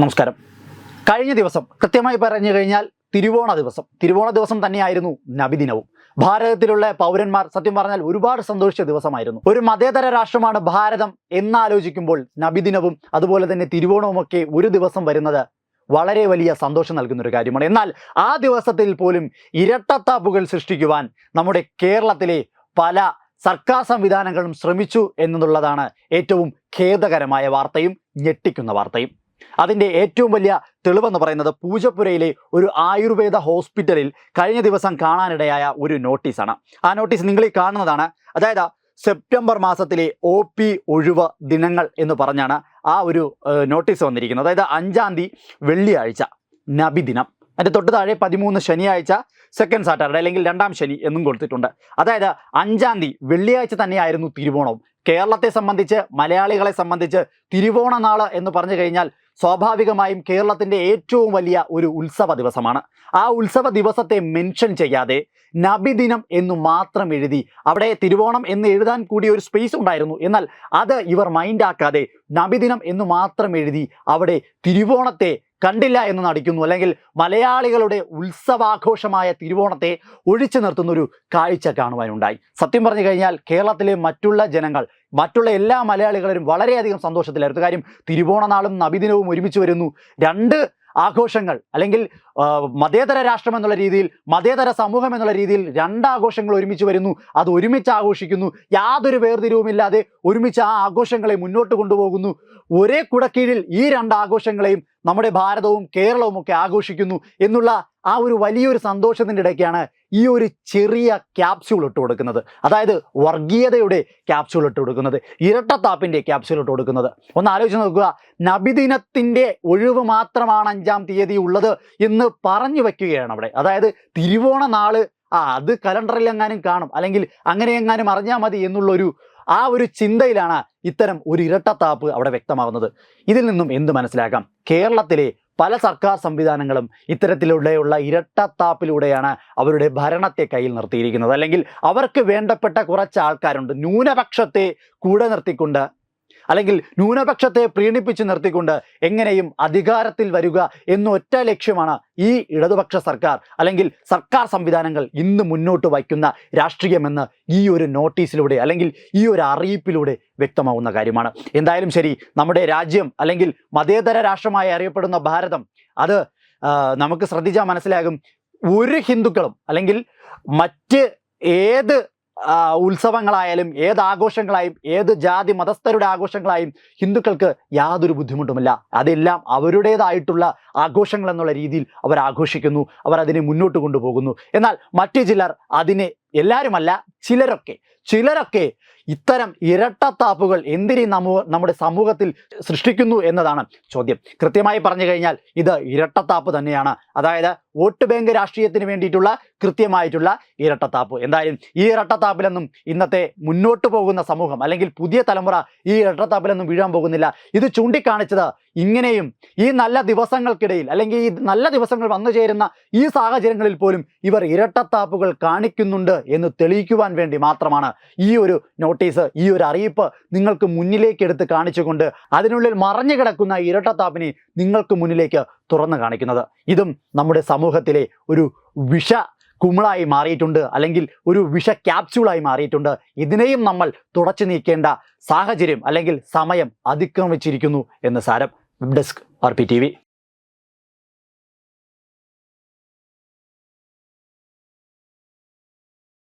നമസ്കാരം. കഴിഞ്ഞ ദിവസം കൃത്യമായി പറഞ്ഞു കഴിഞ്ഞാൽ തിരുവോണ ദിവസം. തിരുവോണ ദിവസം തന്നെയായിരുന്നു നബിദിനവും ഭാരതത്തിലുള്ള പൗരന്മാർ സത്യം പറഞ്ഞാൽ ഒരുപാട് സന്തോഷിച്ച ദിവസമായിരുന്നു. ഒരു മതേതര രാഷ്ട്രമാണ് ഭാരതം എന്നാലോചിക്കുമ്പോൾ നബിദിനവും അതുപോലെ തന്നെ തിരുവോണവും ഒക്കെ ഒരു ദിവസം വരുന്നത് വളരെ വലിയ സന്തോഷം നൽകുന്ന ഒരു കാര്യമാണ്. എന്നാൽ ആ ദിവസത്തിൽ പോലും ഇരട്ടത്താപ്പുകൾ സൃഷ്ടിക്കുവാൻ നമ്മുടെ കേരളത്തിലെ പല സർക്കാർ സംവിധാനങ്ങളും ശ്രമിച്ചു എന്നുള്ളതാണ് ഏറ്റവും ഖേദകരമായ വാർത്തയും ഞെട്ടിക്കുന്ന വാർത്തയും. അതിന്റെ ഏറ്റവും വലിയ തെളിവെന്ന് പറയുന്നത് പൂജപ്പുരയിലെ ഒരു ആയുർവേദ ഹോസ്പിറ്റലിൽ കഴിഞ്ഞ ദിവസം കാണാനിടയായ ഒരു നോട്ടീസാണ്. ആ നോട്ടീസ് നിങ്ങൾ ഈ കാണുന്നതാണ്. അതായത് സെപ്റ്റംബർ മാസത്തിലെ ഒ പി ഒഴിവ് ദിനങ്ങൾ എന്ന് പറഞ്ഞാണ് ആ ഒരു നോട്ടീസ് വന്നിരിക്കുന്നത്. അതായത് അഞ്ചാം തീയതി വെള്ളിയാഴ്ച നബിദിനം അതിന്റെ തൊട്ട് താഴെ പതിമൂന്ന് ശനിയാഴ്ച സെക്കൻഡ് സാറ്റർഡേ അല്ലെങ്കിൽ രണ്ടാം ശനി എന്നും കൊടുത്തിട്ടുണ്ട്. അതായത് അഞ്ചാം തീയതി വെള്ളിയാഴ്ച തന്നെയായിരുന്നു തിരുവോണവും കേരളത്തെ സംബന്ധിച്ച് മലയാളികളെ സംബന്ധിച്ച് തിരുവോണ നാൾ എന്ന് പറഞ്ഞു കഴിഞ്ഞാൽ സ്വാഭാവികമായും കേരളത്തിന്റെ ഏറ്റവും വലിയ ഒരു ഉത്സവ ദിവസമാണ്. ആ ഉത്സവ ദിവസത്തെ മെൻഷൻ ചെയ്യാതെ നബിദിനം എന്ന് മാത്രം എഴുതി അവിടെ തിരുവോണം എന്ന് എഴുതാൻ കൂടി ഒരു സ്പേസ് ഉണ്ടായിരുന്നു. എന്നാൽ അത് ഇവർ മൈൻഡാക്കാതെ നബിദിനം എന്ന് മാത്രം എഴുതി അവിടെ തിരുവോണത്തെ കണ്ടില്ല എന്ന് നടിക്കുന്നു. അല്ലെങ്കിൽ മലയാളികളുടെ ഉത്സവാഘോഷമായ തിരുവോണത്തെ ഒഴിച്ചു നിർത്തുന്ന ഒരു കാഴ്ച കാണുവാനുണ്ടായി. സത്യം പറഞ്ഞു കഴിഞ്ഞാൽ കേരളത്തിലെ മറ്റുള്ള ജനങ്ങൾ മറ്റുള്ള എല്ലാ മലയാളികളും വളരെയധികം സന്തോഷത്തിലായിരുന്നു. കാര്യം തിരുവോണനാളും നബിദിനവും ഒരുമിച്ച് വരുന്നു. രണ്ട് ആഘോഷങ്ങൾ അല്ലെങ്കിൽ മതേതര രാഷ്ട്രം എന്നുള്ള രീതിയിൽ മതേതര സമൂഹം എന്നുള്ള രീതിയിൽ രണ്ടാഘോഷങ്ങൾ ഒരുമിച്ച് വരുന്നു. അത് ഒരുമിച്ച് ആഘോഷിക്കുന്നു. യാതൊരു വേർതിരിവുമില്ലാതെ ഒരുമിച്ച് ആ ആഘോഷങ്ങളെ മുന്നോട്ട് കൊണ്ടുപോകുന്നു. ഒരേ കുടക്കീഴിൽ ഈ രണ്ട് ആഘോഷങ്ങളെയും നമ്മുടെ ഭാരതവും കേരളവും ഒക്കെ ആഘോഷിക്കുന്നു എന്നുള്ള ആ ഒരു വലിയൊരു സന്തോഷത്തിന്റെ ഇടയ്ക്കാണ് ഈ ഒരു ചെറിയ ക്യാപ്സ്യൂൾ ഇട്ട് കൊടുക്കുന്നത്. അതായത് വർഗീയതയുടെ ക്യാപ്സ്യൂൾ ഇട്ട് കൊടുക്കുന്നത് ഇരട്ടത്താപ്പിന്റെ ക്യാപ്സ്യൂൾ ഇട്ട് കൊടുക്കുന്നത്. ഒന്ന് ആലോചിച്ച് നോക്കുക നബിദിനത്തിന്റെ ഒഴിവ് മാത്രമാണ് അഞ്ചാം തീയതി ഉള്ളത് എന്ന് പറഞ്ഞു വയ്ക്കുകയാണ് അവിടെ. അതായത് തിരുവോണ നാൾ ആ അത് കലണ്ടറിൽ എങ്ങാനും കാണും. അല്ലെങ്കിൽ അങ്ങനെ എങ്ങാനും അറിഞ്ഞാൽ മതി എന്നുള്ളൊരു ആ ഒരു ചിന്തയിലാണ് ഇത്തരം ഒരു ഇരട്ടത്താപ്പ് അവിടെ വ്യക്തമാകുന്നത്. ഇതിൽ നിന്നും എന്ത് മനസ്സിലാക്കാം? കേരളത്തിലെ പല സർക്കാർ സംവിധാനങ്ങളും ഇത്തരത്തിലൂടെയുള്ള ഇരട്ടത്താപ്പിലൂടെയാണ് അവരുടെ ഭരണത്തെ കയ്യിൽ നിർത്തിയിരിക്കുന്നത്. അല്ലെങ്കിൽ അവർക്ക് വേണ്ടപ്പെട്ട കുറച്ച് ആൾക്കാരുണ്ട്. ന്യൂനപക്ഷത്തെ കൂടെ നിർത്തിക്കൊണ്ട് അല്ലെങ്കിൽ ന്യൂനപക്ഷത്തെ പ്രീണിപ്പിച്ച് നിർത്തിക്കൊണ്ട് എങ്ങനെയും അധികാരത്തിൽ വരിക എന്നൊറ്റ ലക്ഷ്യമാണ് ഈ ഇടതുപക്ഷ സർക്കാർ അല്ലെങ്കിൽ സർക്കാർ സംവിധാനങ്ങൾ ഇന്ന് മുന്നോട്ട് വയ്ക്കുന്ന രാഷ്ട്രീയമെന്ന് ഈ ഒരു നോട്ടീസിലൂടെ അല്ലെങ്കിൽ ഈ ഒരു അറിയിപ്പിലൂടെ വ്യക്തമാവുന്ന കാര്യമാണ്. എന്തായാലും ശരി നമ്മുടെ രാജ്യം അല്ലെങ്കിൽ മതേതര രാഷ്ട്രമായി അറിയപ്പെടുന്ന ഭാരതം അത് നമുക്ക് ശ്രദ്ധിച്ചാൽ മനസ്സിലാകും. ഒരു ഹിന്ദുക്കളും അല്ലെങ്കിൽ മറ്റ് ഏത് ഉത്സവങ്ങളായാലും ഏത് ആഘോഷങ്ങളായും ഏത് ജാതി മതസ്ഥരുടെ ആഘോഷങ്ങളായും ഹിന്ദുക്കൾക്ക് യാതൊരു ബുദ്ധിമുട്ടുമില്ല. അതെല്ലാം അവരുടേതായിട്ടുള്ള ആഘോഷങ്ങൾ എന്നുള്ള രീതിയിൽ അവർ ആഘോഷിക്കുന്നു. അവർ അതിനെ മുന്നോട്ട് കൊണ്ടുപോകുന്നു. എന്നാൽ മറ്റു ചിലർ അതിനെ എല്ലാവരുമല്ല ചിലരൊക്കെ. ചിലരൊക്കെ ഇത്തരം ഇരട്ടത്താപ്പുകൾ എന്തിനീ നമ്മ നമ്മുടെ സമൂഹത്തിൽ സൃഷ്ടിക്കുന്നു എന്നതാണ് ചോദ്യം. കൃത്യമായി പറഞ്ഞു കഴിഞ്ഞാൽ ഇത് ഇരട്ടത്താപ്പ് തന്നെയാണ്. അതായത് വോട്ട് ബാങ്ക് രാഷ്ട്രീയത്തിന് വേണ്ടിയിട്ടുള്ള കൃത്യമായിട്ടുള്ള ഇരട്ടത്താപ്പ്. എന്തായാലും ഈ ഇരട്ടത്താപ്പിലൊന്നും ഇന്നത്തെ മുന്നോട്ട് പോകുന്ന സമൂഹം അല്ലെങ്കിൽ പുതിയ തലമുറ ഈ ഇരട്ടത്താപ്പിലൊന്നും വീഴാൻ പോകുന്നില്ല. ഇത് ചൂണ്ടിക്കാണിച്ചത് ഇങ്ങനെയും ഈ നല്ല ദിവസങ്ങൾക്കിടയിൽ അല്ലെങ്കിൽ ഈ നല്ല ദിവസങ്ങൾ വന്നു ചേരുന്ന ഈ സാഹചര്യങ്ങളിൽ പോലും ഇവർ ഇരട്ടത്താപ്പുകൾ കാണിക്കുന്നുണ്ട് എന്ന് തെളിയിക്കുവാൻ വേണ്ടി മാത്രമാണ് ഈ ഒരു നോട്ടീസ് ഈ ഒരു അറിയിപ്പ് നിങ്ങൾക്ക് മുന്നിലേക്ക് എടുത്ത് കാണിച്ചുകൊണ്ട് അതിനുള്ളിൽ മറഞ്ഞു കിടക്കുന്ന ഇരട്ടത്താപ്പിനെ നിങ്ങൾക്ക് മുന്നിലേക്ക് തുറന്നു കാണിക്കുന്നത്. ഇതും നമ്മുടെ സമൂഹത്തിലെ ഒരു വിഷ കുമിളായി മാറിയിട്ടുണ്ട് അല്ലെങ്കിൽ ഒരു വിഷ ക്യാപ്സ്യൂളായി മാറിയിട്ടുണ്ട്. ഇതിനെയും നമ്മൾ തുടച്ചു നീക്കേണ്ട സാഹചര്യം അല്ലെങ്കിൽ സമയം അതിക്രമിച്ചിരിക്കുന്നു എന്ന് സാരം. web desk R P T V